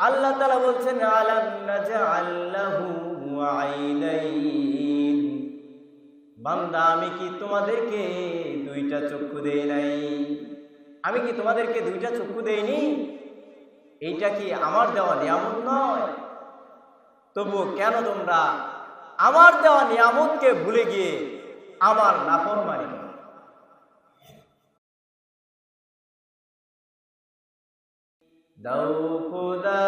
আল্লাহ তালা বলছেন, আলাম আইনাইন। বান্দা, আমি কি তোমাদেরকে দুইটা চক্ষু দেই নাই? আমি কি তোমাদেরকে দুইটা চক্ষু দেইনি? এইটা কি আমার দেওয়া নিয়ামত নয়? তবুও কেন তোমরা আমার দেওয়া নিয়ামতকে ভুলে গিয়ে আমার নাফরমানি দাও খুদা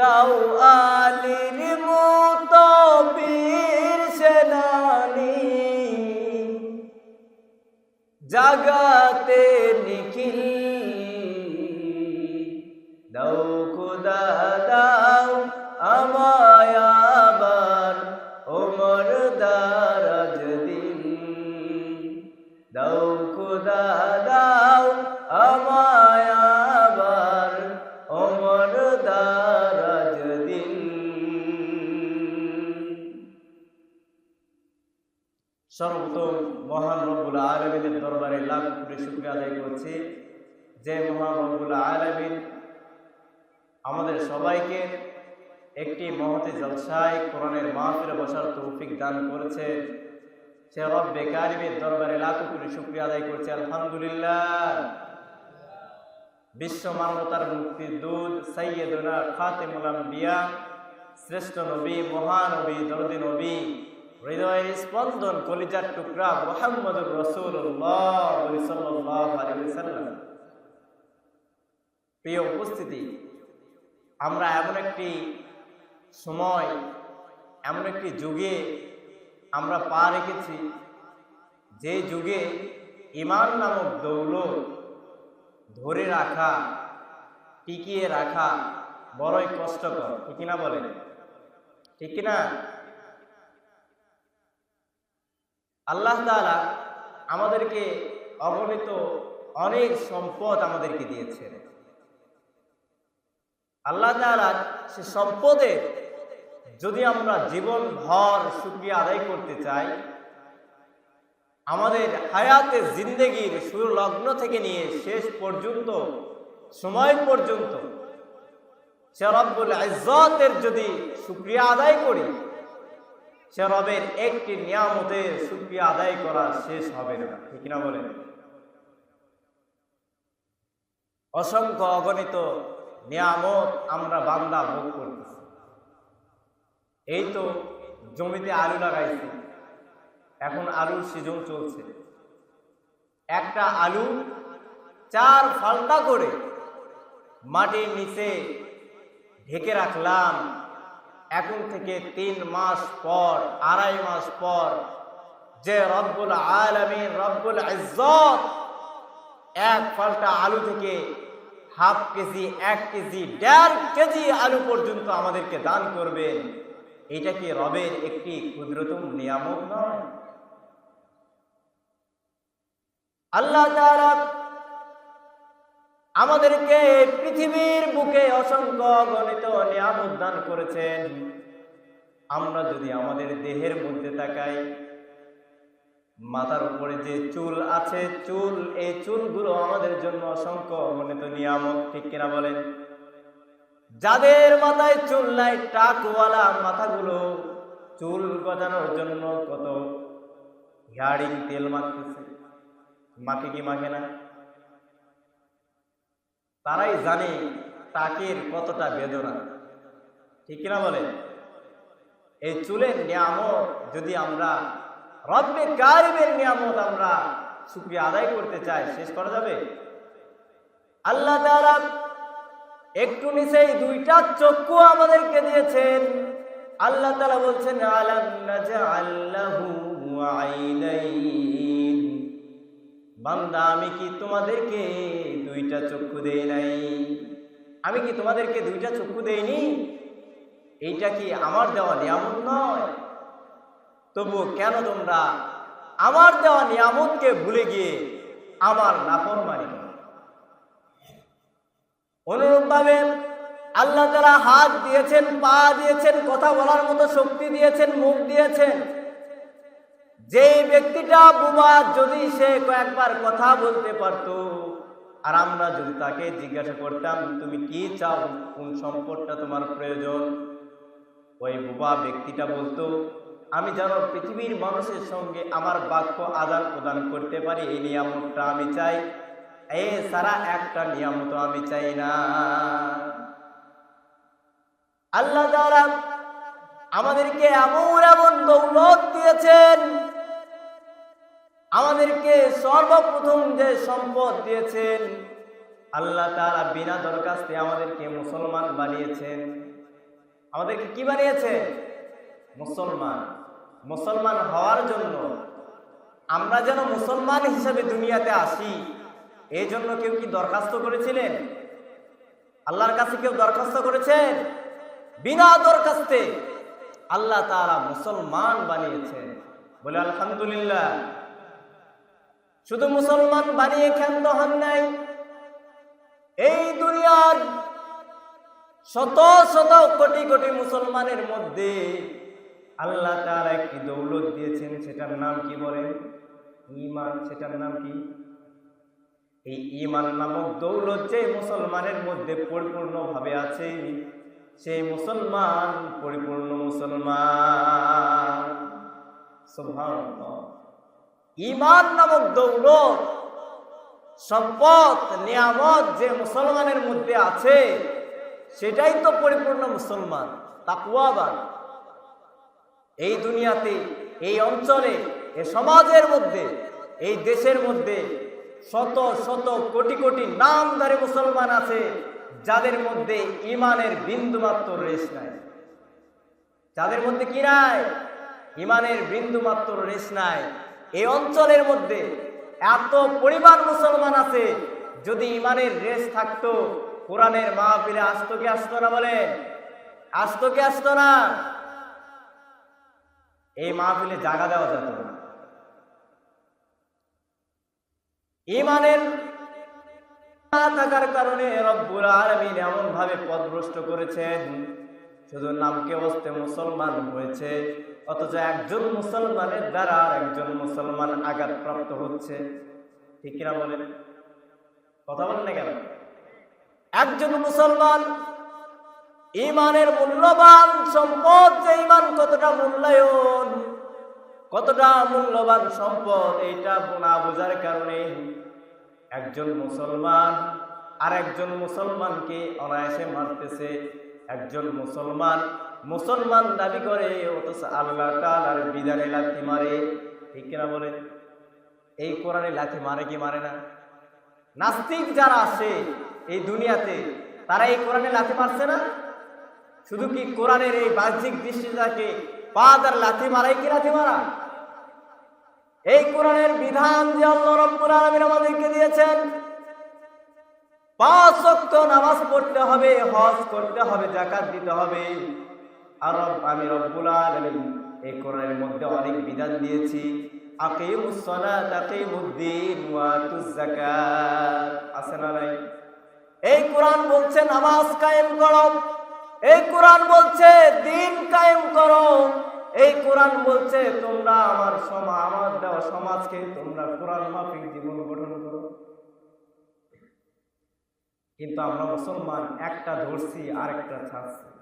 দাও আলির মতো বীর সেনানি। জাগাতে নিখিল সর্বপ্রথম মহান রব্বুল আলমিনের দরবারে লাখ কোটি শুক্রিয়া আদায় করছি। যে মহান রব্বুল আলমিন আমাদের সবাইকে একটি মহতি জলসায় কোরআনের মাহফিলে বসার তৌফিক দান করেছে। সে রব্বে কারিমের দরবারে লাখ কোটি শুক্রিয়া আদায় করছে। আলহামদুলিল্লাহ। বিশ্ব মানবতার মুক্তির দূত সৈয়দুনা খাতেমুল আম্বিয়া, শ্রেষ্ঠ নবী, মহানবী, দরদি নবী হৃদয়ের স্পন্দন কলিজার টুকরা মোহাম্মদুর রসুল্লাহ প্রিয় উপস্থিতি, আমরা এমন একটি সময়, এমন একটি যুগে আমরা পা রেখেছি, যে যুগে ইমান নামক দৌলত ধরে রাখা, টিকিয়ে রাখা বড়ই কষ্টকর। ঠিক না বলেন? ঠিক কিনা? আল্লাহ তাআলা আমাদেরকে অগণিত অনেক সম্পদ আমাদেরকে দিয়েছেন। আল্লাহ তাআলা সে সম্পদের যদি আমরা জীবন ভর শুক্রিয়া আদায় করতে চাই, আমাদের হায়াতের জিন্দেগির শুরু লগ্ন থেকে নিয়ে শেষ পর্যন্ত, সময় পর্যন্ত সে রব্বুল ইজ্জতের যদি শুক্রিয়া আদায় করি সে রবের একটি নিয়ামতের শুক্রিয়া আদায় করা শেষ হবে না। ঠিক না বলেন? অসংখ্য অগণিত নিয়ামত আমরা বান্দা ভোগ করতেছি। এই তো জমিতে আলু লাগাইছি। এখন আলুর সিজন চলছে। একটা আলু চার ফালতা করে মাটির নিচে ঢেকে রাখলাম। এখন থেকে তিন মাস পর, আড়াই মাস পর, যে রব্বুল আলমীর রব্বুল এক ফলটা আলু থেকে হাফ কেজি, এক কেজি, দেড় কেজি আলু পর্যন্ত আমাদেরকে দান করবেন। এটা কি রবের একটি ক্ষুদ্রতম নিয়ামত নয়? আল্লাহ আমাদেরকে পৃথিবীর বুকে অসংখ্য গণিত নিয়ামত দান করেছেন। আমরা যদি আমাদের দেহের মধ্যে তাকাই, মাথার উপরে যে চুল আছে, চুল, এই চুলগুলো আমাদের জন্য অসংখ্য গণিত নিয়ামত ঠিক কিনা বলেন? যাদের মাথায় চুল নাই, টাকওয়ালা মাথাগুলো চুল গজানোর জন্য কত হেয়ারিং তেল মাখতেছে। মাখে কি মাখে না? তারাই জানে টাকের কতটা বেদনা। ঠিক কিনা বলে এই চুলের নিয়ামত যদি আমরা, রব্বে কারিমের নিয়ামত আমরা শুক্রিয়া আদায় করতে চাই, শেষ করা যাবে? আল্লাহ তাআলা একটু নিচেই দুইটা চক্ষু আমাদেরকে দিয়েছেন। আল্লাহ তাআলা বলছেন, আলাম নাজআল্লাহু আইনাইন বান্দা, আমি কি তোমাদেরকে দুইটা চক্ষু দেই নাই? আমি কি তোমাদেরকে দুইটা চক্ষু দেইনি? এইটা কি আমার দেওয়া নিয়ামত নয়? তবুও কেন তোমরা আমার দেওয়া নিয়ামতকে ভুলে গিয়ে আমার নাফরমানি করো? অনুরূপভাবে আল্লাহ তারা হাত দিয়েছেন, পা দিয়েছেন, কথা বলার মতো শক্তি দিয়েছেন, মুখ দিয়েছেন। যে ব্যক্তিটা বোমা যদি সে কয়েকবার কথা বলতে পারতো, আর আমরা যদি তাকে জিজ্ঞাসা করতাম, তুমি কি চাও? কোন সম্পদটা তোমার প্রয়োজন? ওই বুবা ব্যক্তিটা বলতো, আমি যেন পৃথিবীর মানুষের সঙ্গে আমার বাক্য আদান প্রদান করতে পারি, এই নিয়ামতটা আমি চাই। এ সারা একটা নিয়ামত আমি চাই না। আল্লাহ আমাদেরকে এমন এমন দৌলত দিয়েছেন আমাদেরকে সর্বপ্রথম যে সম্পদ দিয়েছেন, আল্লাহ তারা বিনা দরখাস্তে আমাদেরকে মুসলমান বানিয়েছেন। আমাদেরকে কি বানিয়েছে মুসলমান। মুসলমান হওয়ার জন্য আমরা যেন মুসলমান হিসেবে দুনিয়াতে আসি, এই জন্য কেউ কি দরখাস্ত করেছিলেন? আল্লাহর কাছে কেউ দরখাস্ত করেছেন? বিনা দরখাস্তে আল্লাহ তারা মুসলমান বানিয়েছেন। বলে আলহামদুলিল্লাহ। শুধু মুসলমান বানিয়ে ক্ষান্ত হন নাই। এই দুনিয়ার শত শত কোটি কোটি মুসলমানের মধ্যে আল্লাহ তার একটি দৌলত দিয়েছেন, সেটার নাম কি বলেন? ইমান সেটার নাম কি? এই ঈমান নামক দৌলত যে মুসলমানের মধ্যে পরিপূর্ণভাবে আছে, সেই মুসলমান, পরিপূর্ণ মুসলমান। সুবহানাল্লাহ। ঈমান নামক দৌলত, সম্পদ, নিয়ামত যে মুসলমানের মধ্যে আছে, সেটাই তো পরিপূর্ণ মুসলমান তাকুয়াবান এই দুনিয়াতে, এই অঞ্চলে এ সমাজের মধ্যে, এই দেশের মধ্যে শত শত, কোটি কোটি নামধারী মুসলমান আছে, যাদের মধ্যে ইমানের বিন্দুমাত্র রেশ নাই। যাদের মধ্যে কি নাই? ইমানের বিন্দুমাত্র রেশ নাই। এই অঞ্চলের মধ্যে এত পরিমাণ মুসলমান আছে, যদি ইমানের রেশ থাকতো, কোরআনের মাহফিলে আসতো কি আসতো না বলে আসতো কি আসতো না? এই মাহফিলে জায়গা দেওয়া যেত না। ইমানের না থাকার কারণে রব্বুল আলমিন এমন ভাবে পদভ্রষ্ট করেছেন, শুধু নামকে বসতে মুসলমান হয়েছে। অথচ একজন মুসলমানের দ্বারা একজন মুসলমান আঘাতপ্রাপ্ত হচ্ছে। ঠিক কিনা বলেন? কথা বলেন না কেন? একজন মুসলমান ইমানের মূল্যবান সম্পদ, যে ইমান কতটা মূল্যায়ন, কতটা মূল্যবান সম্পদ, এইটা না বোঝার কারণে একজন মুসলমান আর একজন মুসলমানকে অনায়াসে মারতেছে। একজন মুসলমান মুসলমান দাবি করে, অথচ আল্লাহ তাআলার বিধানে লাথি মারে। ঠিক কিনা বলে এই কোরআনে লাথি মারে কি মারে না? নাস্তিক যারা আসে এই দুনিয়াতে, তারা এই কোরআনে লাথি মারছে না? শুধু কি কোরআনের এই বাহ্যিক দৃষ্টিটাকে পা আর লাথি মারাই কি লাথি মারা? এই কোরআনের বিধান যে আল্লাহ আলামিন আমাদেরকে দিয়েছেন, পাঁচ নামাজ পড়তে হবে, হজ করতে হবে জাকাত দিতে হবে। আর রব- আমি রব্বুল আলামিন এই কোরআনের মধ্যে অনেক বিধান দিয়েছি। এই কোরআন বলছে নামাজ কায়েম করো। এই কোরআন বলছে দিন কায়েম করো। এই কোরআন বলছে তোমরা আমার সমা, আমার দেওয়া সমাজকে তোমরা কোরআন মাফিক জীবন গঠন করো। কিন্তু আমরা মুসলমান, একটা ধরছি আর একটা ছাড়ছি।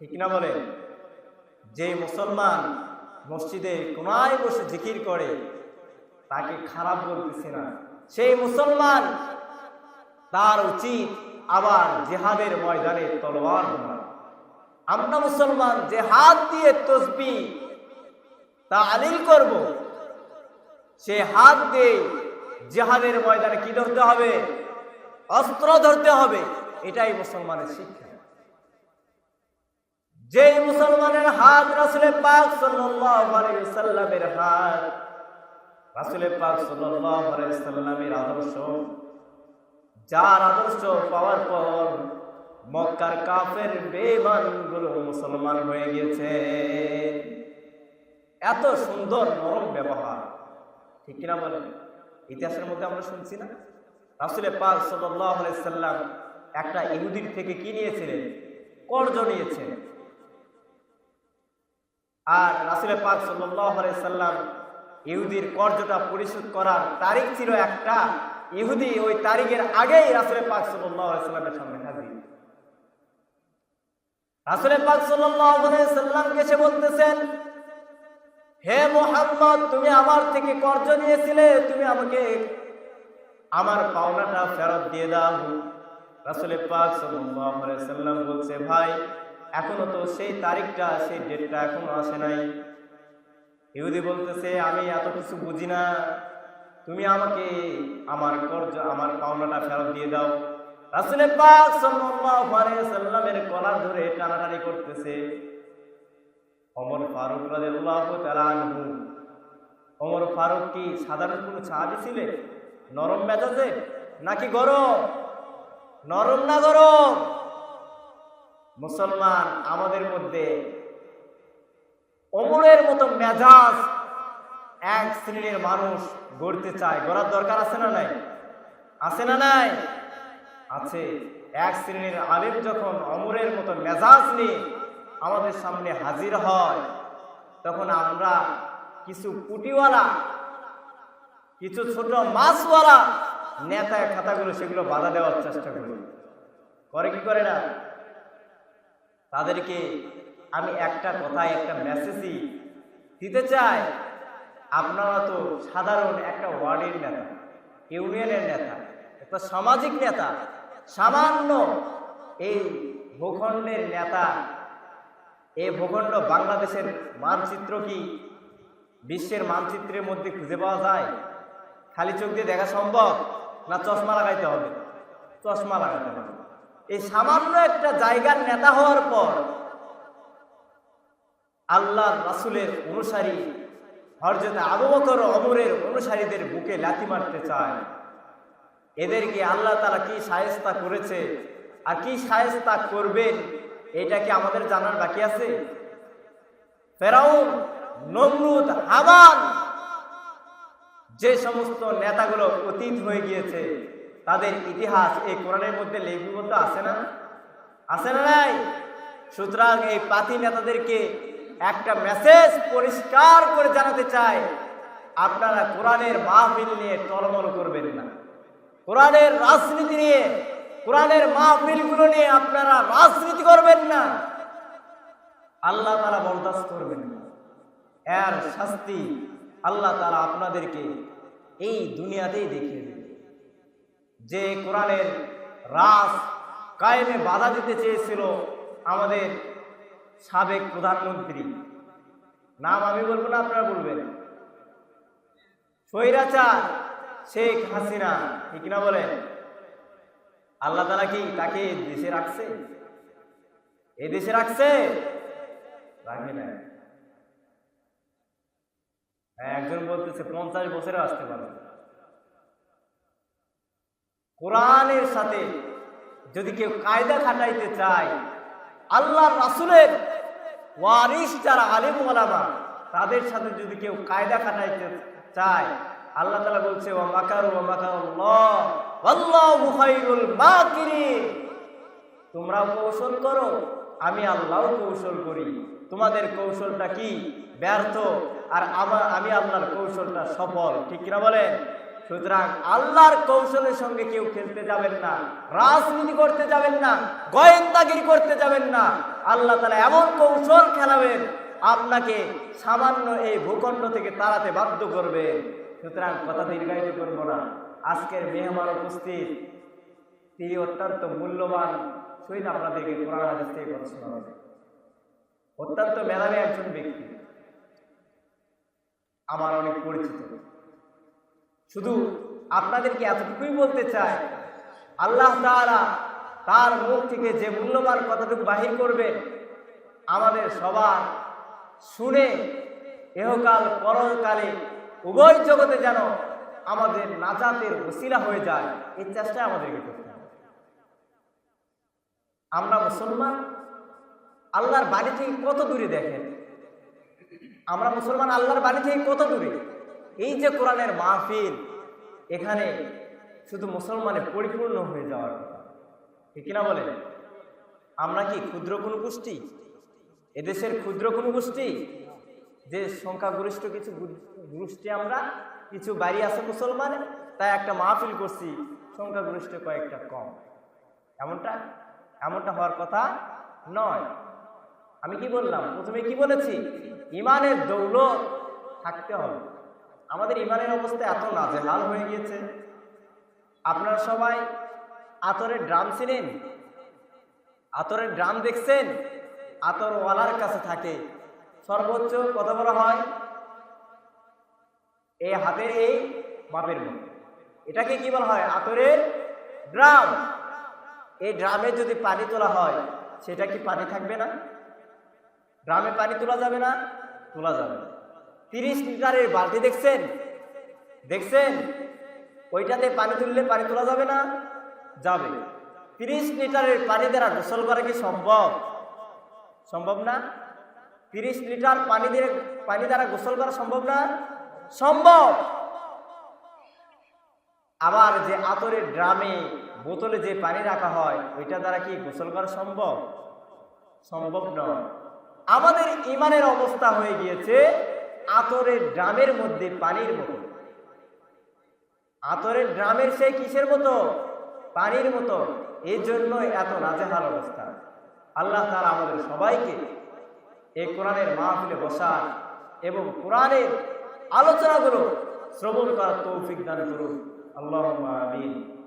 ঠিক না বলে? যে মুসলমান মসজিদে কোনায় বসে জিকির করে, তাকে খারাপ বলতেছে না। সেই মুসলমান তার উচিত আবার জেহাদের ময়দানে তলোয়ার ধরা আমরা মুসলমান যে হাত দিয়ে তসবি, তা আলিল করব। সে হাত দিয়ে জেহাদের ময়দানে কি ধরতে হবে? অস্ত্র ধরতে হবে। এটাই মুসলমানের শিক্ষা। যে মুসলমানের হাত রাসুলের পাক সাল্লামের হাত, রাসুল পাক সাল্লামের আদর্শ, যার আদর্শ পাওয়ার পর মক্কার কাফের বেঈমানগুলো মুসলমান হয়ে গেছে এত সুন্দর নরম ব্যবহার, ঠিক কিনা বলেন? ইতিহাসের মধ্যে আমরা শুনছি না? রাসুলের পাক আলাইহি সাল্লাম একটা ইহুদির থেকে কি নিয়েছিলেন? কর্জ নিয়েছেন আর রাসুলের পাক সাল্লাম ইহুদির কর্জটা পরিশোধ করার তারিখ ছিল একটা। ইহুদি ওই তারিখের আগেই রাসুলের পাক সাল্লামের সামনে হাজির। রাসুলের পাক সাল্লামকে সে বলতেছেন, হে মোহাম্মদ, তুমি আমার থেকে কর্জ নিয়েছিলে, তুমি আমাকে আমার পাওনাটা ফেরত দিয়ে দাও। রাসুল পাক সাল্লাম বলছে, ভাই এখনও তো সেই তারিখটা, সেই ডেটটা এখনও আসে নাই। ইহুদি বলতেছে, আমি এত কিছু বুঝি না। তুমি আমাকে আমার কর্জ, আমার পাওনাটা ফেরত দিয়ে দাও। রাসুল পাক সাল্লাল্লাহু আলাইহি সাল্লামের কলার ধরে টানাটানি করতেছে। অমর ফারুক রাদিয়াল্লাহু তাআলা আনহু। অমর ফারুক কি সাধারণ কোনো সাহাবী ছিলেন? নরম মেজাজে নাকি গরম? নরম না গরম? মুসলমান আমাদের মধ্যে অমরের মতো মেজাজ এক শ্রেণির মানুষ গড়তে চায়। গড়ার দরকার আছে না নাই? আছে না নাই? আছে। এক শ্রেণির আলেম যখন অমরের মতো মেজাজ নিয়ে আমাদের সামনে হাজির হয়, তখন আমরা কিছু কুটিওয়ালা, কিছু ছোট মাছওয়ালা নেতা খাতাগুলো সেগুলো বাধা দেওয়ার চেষ্টা করি। করে কি করে না? তাদেরকে আমি একটা কথায়, একটা মেসেজই দিতে চাই। আপনারা তো সাধারণ একটা ওয়ার্ডের নেতা, ইউনিয়নের নেতা, একটা সামাজিক নেতা, সামান্য এই ভূখণ্ডের নেতা, এই ভূখণ্ড বাংলাদেশের মানচিত্র কি? বিশ্বের মানচিত্রের মধ্যে খুঁজে পাওয়া যায়? খালি চোখ দিয়ে দেখা সম্ভব? না চশমা লাগাইতে হবে? চশমা লাগাতে হবে। এই সামান্য একটা জায়গার নেতা হওয়ার পর আল্লাহ রাসুলের অনুসারী হরজত আবু বকর অমরের অনুসারীদের বুকে লাথি মারতে চায়। এদেরকে আল্লাহ তারা কি সায়স্তা করেছে আর কি সায়স্তা করবেন এটা কি আমাদের জানার বাকি আছে? ফেরাউন, নমরুদ, হামান, যে সমস্ত নেতাগুলো অতীত হয়ে গিয়েছে তাদের ইতিহাস এই কোরআনের মধ্যে লিপিবদ্ধ আছে না? আছে না নাই? সুতরাং এই পাতি নেতাদেরকে একটা মেসেজ পরিষ্কার করে জানাতে চাই, আপনারা কোরআনের মাহফিল নিয়ে টলমল করবেন না। কোরআনের রাজনীতি নিয়ে, কোরআনের মাহফিলগুলো নিয়ে আপনারা রাজনীতি করবেন না। আল্লাহ তারা বরদাস্ত করবেন না। এর শাস্তি আল্লাহ তারা আপনাদেরকে এই দুনিয়াতেই দেখিয়ে দেবে যে কোরআনের রাস কায়েমে বাধা দিতে চেয়েছিল আমাদের সাবেক প্রধানমন্ত্রী। নাম আমি বলব না, আপনারা বলবেন। স্বৈরাচার শেখ হাসিনা, ঠিক না বলেন? আল্লাহ তালা কি তাকে দেশে রাখছে? এ দেশে রাখছে? রাখে না একজন বলতেছে, পঞ্চাশ বছরে আসতে পারে। কোরআনের সাথে যদি কেউ কায়দা খাটাইতে চায় আল্লাহ রাসুলের ওয়ারিস যারা আলিম ওলামা, তাদের সাথে যদি কেউ কায়দা খাটাইতে চায়, আল্লাহ তালা বলছে ও মাকার ও মাকার আল্লাহ তোমরাও কৌশল করো, আমি আল্লাহও কৌশল করি। তোমাদের কৌশলটা কি? ব্যর্থ। আর আমার আমি আল্লাহর কৌশলটা সফল। ঠিক কিনা বলেন? সুতরাং আল্লাহর কৌশলের সঙ্গে কেউ খেলতে যাবেন না, রাজনীতি করতে যাবেন না, গোয়েন্দাগিরি করতে যাবেন না। আল্লাহ তালা এমন কৌশল খেলাবেন, আপনাকে সামান্য এই ভূখণ্ড থেকে তাড়াতে বাধ্য করবে। সুতরাং কথা দীর্ঘায়িত করব না। আজকের মেহমান উপস্থিত, তিনি অত্যন্ত মূল্যবান। শহীদ আপনাদেরকে কোরআন হাদিস থেকে কথা শোনাবেন অত্যন্ত মেধাবী একজন ব্যক্তি। আমার অনেক পরিচিত। শুধু আপনাদেরকে এতটুকুই বলতে চাই, আল্লাহ তাআলা তার মুখ থেকে যে মূল্যবান কথাটুকু বাহির করবে আমাদের সবার শুনে এহকাল পরকালে উভয় জগতে যেন আমাদের নাজাতের ওসিলা হয়ে যায়, এই চেষ্টা আমাদেরকে করতে হবে। আমরা মুসলমান, আল্লাহর বাড়ি থেকে কত দূরে দেখেন? আমরা মুসলমান আল্লাহর বাড়ি থেকে কত দূরে? এই যে কোরআনের মাহফিল, এখানে শুধু মুসলমানে পরিপূর্ণ হয়ে যাওয়ার ঠিক কিনা বলেন? আমরা কি ক্ষুদ্র কোনো গোষ্ঠী? এদেশের ক্ষুদ্র কোনো গোষ্ঠী? যে সংখ্যাগরিষ্ঠ কিছু গোষ্ঠী আমরা, কিছু বাড়ি আছে মুসলমান, তাই একটা মাহফিল করছি, সংখ্যাগরিষ্ঠ কয়েকটা কম। এমনটা? এমনটা হওয়ার কথা নয়। আমি কি বললাম? প্রথমে কি বলেছি? ইমানের দৌলত থাকতে হবে। আমাদের ইমানের অবস্থা এত নাজেহাল হয়ে গিয়েছে। আপনারা সবাই আতরের ড্রাম চিনেন? আতরের ড্রাম দেখছেন? আতরওয়ালার কাছে থাকে। সর্বোচ্চ কত বড় হয়? এই হাতের এই মাপের মতো এটাকে কি বলা হয়? আতরের ড্রাম। এই ড্রামে যদি পানি তোলা হয়, সেটা কি পানি থাকবে না? ড্রামে পানি তোলা যাবে না? তোলা যাবে তিরিশ লিটারের বালতি দেখছেন? দেখছেন? ওইটাতে পানি তুললে পানি তোলা যাবে না? যাবে। তিরিশ লিটারের পানি দ্বারা গোসল করা কি সম্ভব? সম্ভব না? তিরিশ লিটার পানি দিয়ে পানি দ্বারা গোসল করা সম্ভব না? সম্ভব! আবার যে আতরের ড্রামে বোতলে যে পানি রাখা হয়, ওইটা দ্বারা কি গোসল করা সম্ভব? সম্ভব নয়। আমাদের ইমানের অবস্থা হয়ে গিয়েছে আতরের ড্রামের মধ্যে পানির মতো। আতরের ড্রামের সেই কিসের মতো? পানির মতো। এই জন্য এত নাজেহাল অবস্থা। আল্লাহ তাআলা আমাদের সবাইকে এই কোরআনের মাহফিলে বসার এবং কোরআনের আলোচনাগুলো শ্রবণ করার তৌফিক দান করুন। আল্লাহ আমিন।